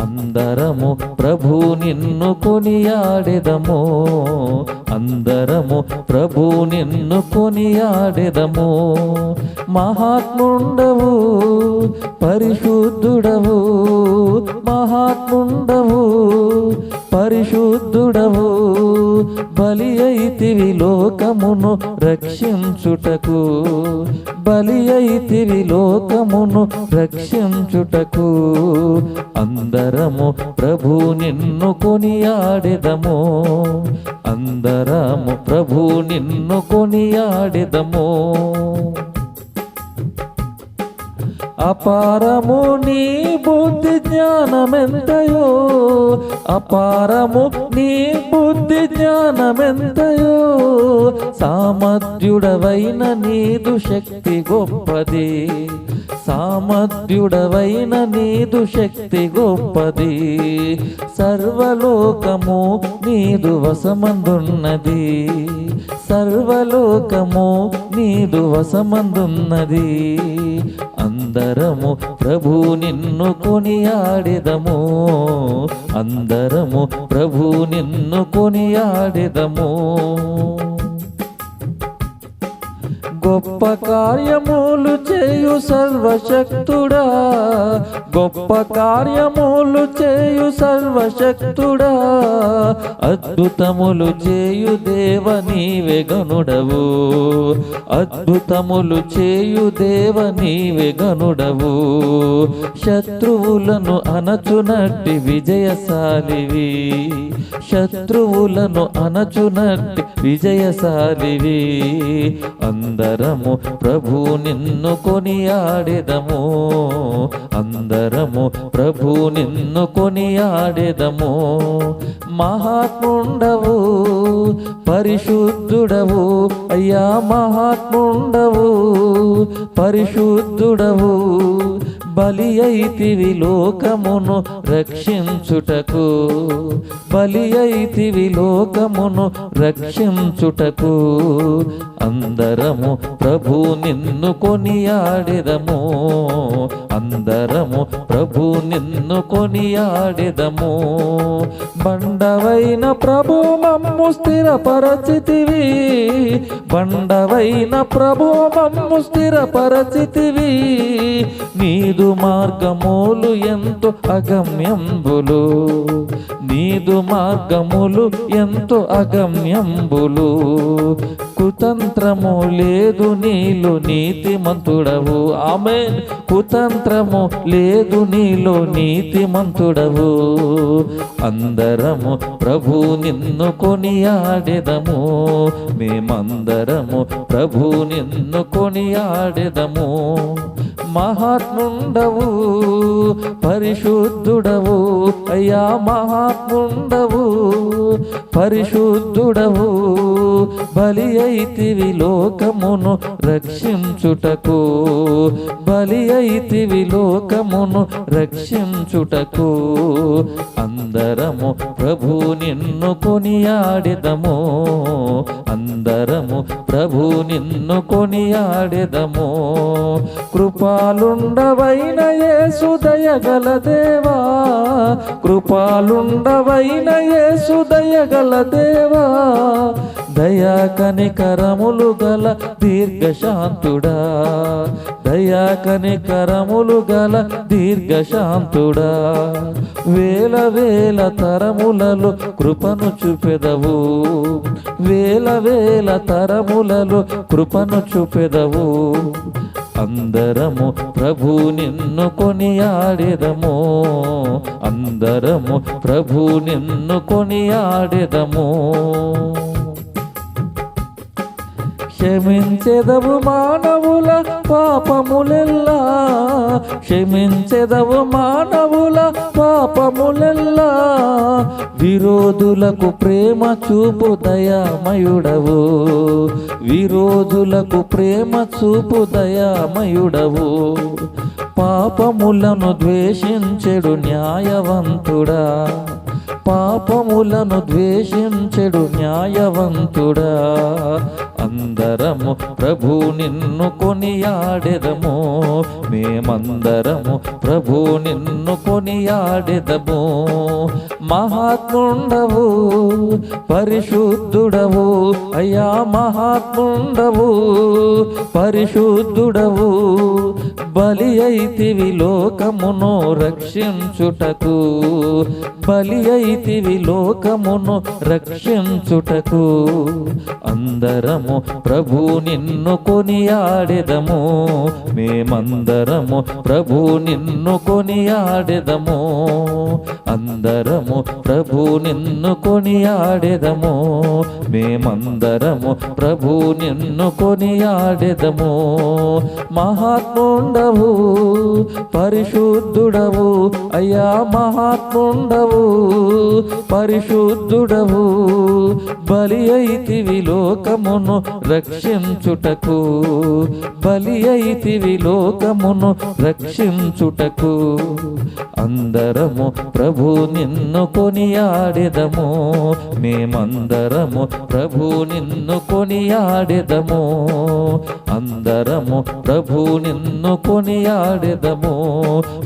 అందరము ప్రభు నిన్ను కొనియాడెదము. అందరము ప్రభు నిన్ను కొనియాడెదము. మహాత్ముండవు పరిశుద్ధుడవు. మహాత్ముండవు పరిశుద్ధుడవు బలి అయితివి లోకమును రక్షించుటకు. బలి అయితివి లోకమును రక్షించుటకు. అందరము ప్రభు నిన్ను కొనియాడెదము. అందరము ప్రభు నిన్ను కొనియాడెదము. అపారము నీ బుద్ధి జ్ఞానమెంతయో? అపారము నీ బుద్ధి జ్ఞానమెంతయో? సామర్థ్యుడవైన నీదు శక్తి గొప్పది. సామర్థ్యుడవైన నీదు శక్తి గొప్పది. సర్వలోకము నీదు వసమందున్నది సర్వలోకము నీదు వసమందున్నది అందు అందరము ప్రభు నిన్ను కొనియాడెదము. అందరము ప్రభు నిన్ను కొనియాడెదము. గొప్ప కార్యములు చేయు సర్వశక్తుడా. గొప్ప కార్యములు చేయు సర్వశక్తుడా. అద్భుతములు చేయు దేవ నీవే గనుడవు. అద్భుతములు చేయు దేవ నీవే గనుడవు. శత్రువులను అనచునట్టి విజయశాలివి. శత్రువులను అనచునట్టి విజయశాలివి. అందరము ప్రభు నిన్ను కొనియాడెదము. అందరము ప్రభు నిన్ను కొనియాడెదము. మహాత్ముండవు పరిశుద్ధుడవు అయ్యా మహాత్ముండవు పరిశుద్ధుడవు. బలి అయితివి లోకమును రక్షించుటకు. బలి అయితివి లోకమును రక్షించుటకు. అందరము ప్రభు నిన్ను కొనియాడెదము. అందరము ప్రభు నిన్ను కొనియాడెదము. బండవైన ప్రభు మమ్ము స్థిరపరచితివి. బండవైన ప్రభు మమ్ము స్థిరపరచితివి. నీదు మార్గములు ఎంతో అగమ్యంబులు. నీదు మార్గములు ఎంతో అగమ్యంబులు. కుతంత్రము లేదు నీలో నీతిమంతుడవు. ఆమె కుతంత్రము లేదు నీలో నీతిమంతుడవు. అందరము ప్రభు నిన్ను కొనియాడెదము. మేమందరము ప్రభు నిన్ను కొనియాడెదము. మహాత్ముండవు పరిశుద్ధుడవు. అయ్యా మహాత్ముండవు. పరిశుద్ధుడవు బలి అయితివి లోకమును రక్షించుటకు. బలి అయితివి లోకమును రక్షించుటకు. అందరము ప్రభు నిన్ను కొనియాడెదము. అందరము ప్రభు నిన్ను కొనియాడెదము. కృపాలుండవైన సుదయ గల దేవా. కృపాలుండవైన యేసు గల దేవా దయా కనికరములు గల దీర్ఘశాంతుడా. దయా కనికరములు గల దీర్ఘశాంతుడా. వేల వేల తరములలో కృపను చూపెదవు. వేల వేల తరములలో కృపను చూపెదవు. అందరము ప్రభు నిన్ను కొనియాడెదము. అందరము ప్రభు నిన్ను కొనియాడెదము. క్షమించెదవు మానవుల పాపములెల్లా. క్షమించెదవు మానవుల పాపములెల్లా. విరోధులకు ప్రేమ చూపు దయామయుడవు. విరోధులకు ప్రేమ చూపు దయామయుడవు. పాపములను ద్వేషించెడు న్యాయవంతుడా. పాపములను ద్వేషించెడు న్యాయవంతుడా. మేమందరము ప్రభు నిన్ను కొనియాడెదము. మేమందరము ప్రభు నిన్ను కొనియాడెదము. మహాత్ముండవు పరిశుద్ధుడవు అయ్యా మహాత్ముండవు పరిశుద్ధుడవు. బలి అయితివి లోకమును రక్షించుటకు. బలి అయితివి లోకమును రక్షించుటకు. అందరము ప్రభు నిన్ను కొనియాడెదము. మేమందరము ప్రభు నిన్ను కొనియాడెదము. అందరము ప్రభు నిన్ను కొనియాడెదము. మేమందరము ప్రభు నిన్ను కొనియాడెదము. మహాత్ముండవు పరిశుద్ధుడవు అయ్యా మహాత్ముండవు పరిశుద్ధుడవు బలి అయితివి లోకమును రక్షించుటకు బలి అయితివి లోకమును రక్షించుటకు. అందరము ప్రభు నిన్ను కొనియాడెదము మేమందరము ప్రభు నిన్ను కొనియాడెదము. అందరము ప్రభు నిన్ను కొనియాడెదము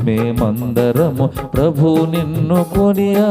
మేమందరము ప్రభు నిన్ను కొనియాడెదము.